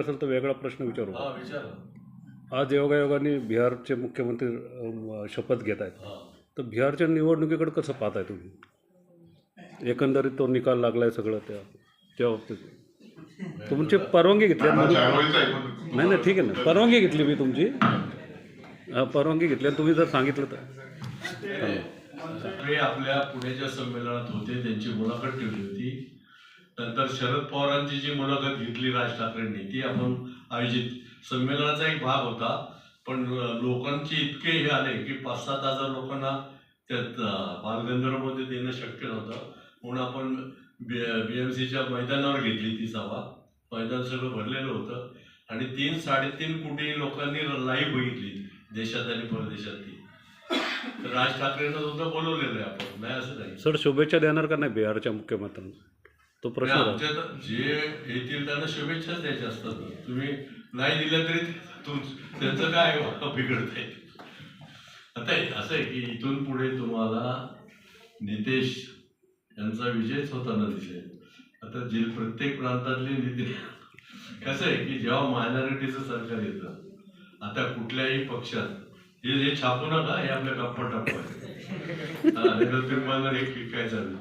असेल तर वेगळा प्रश्न विचारू. हा विचार. आज योगायोगाने बिहारचे मुख्यमंत्री शपथ घेत आहेत. हा. तर बिहारच्या निवडणुकीकडे कसं पाहताय तुम्ही? एकंदरीत तो निकाल लागलाय सगळं त्या त्या बाबतीत. तुमची परवानगी घेतली आहे नाही नाही ठीक आहे ना. परवानगी घेतली मी तुमची. हा, परवानगी घेतली आणि तुम्ही जर सांगितलं तर. आपल्या पुण्याच्या संमेलनात होते त्यांची मुलाखत ठेवली होती. नंतर शरद पवारांची जी मुलाखत घेतली राज ठाकरेंनी ती आपण आयोजित संमेलनाचा एक भाग होता. पण लोकांचे इतके हे आले की पाच सात हजार लोकांना त्यात बालगंधर्वमध्ये देणं शक्य नव्हतं. म्हणून आपण बी बी एम सीच्या मैदानावर घेतली ती सभा. मैदान सगळं भरलेलं होतं. आणि तीन साडेतीन कोटी लोकांनी लाईव्ह बघितली देशात आणि परदेशातली. राज ठाकरेंना सुद्धा बोलवलेलं आहे आपण. नाही असं नाही. सर शुभेच्छा देणार का नाही बिहारच्या मुख्यमंत्र्यांना? तो प्रश्न. आमच्या तर जे येतील त्यांना शुभेच्छाच द्यायच्या असतात. तुम्ही नाही दिल्या तरी तुम त्यांचं काय बिघडत आहे आता हे असं आहे की इथून पुढे तुम्हाला नितेश यांचा विजयच होताना दिसेल. आता जे प्रत्येक प्रांतातले नेते कसं आहे की जेव्हा मायनॉरिटीचं सरकार येतं आता कुठल्याही पक्षात हे हे छापू नका हे आपल्या गप्पा टाकू आहे हा, हे काय चालू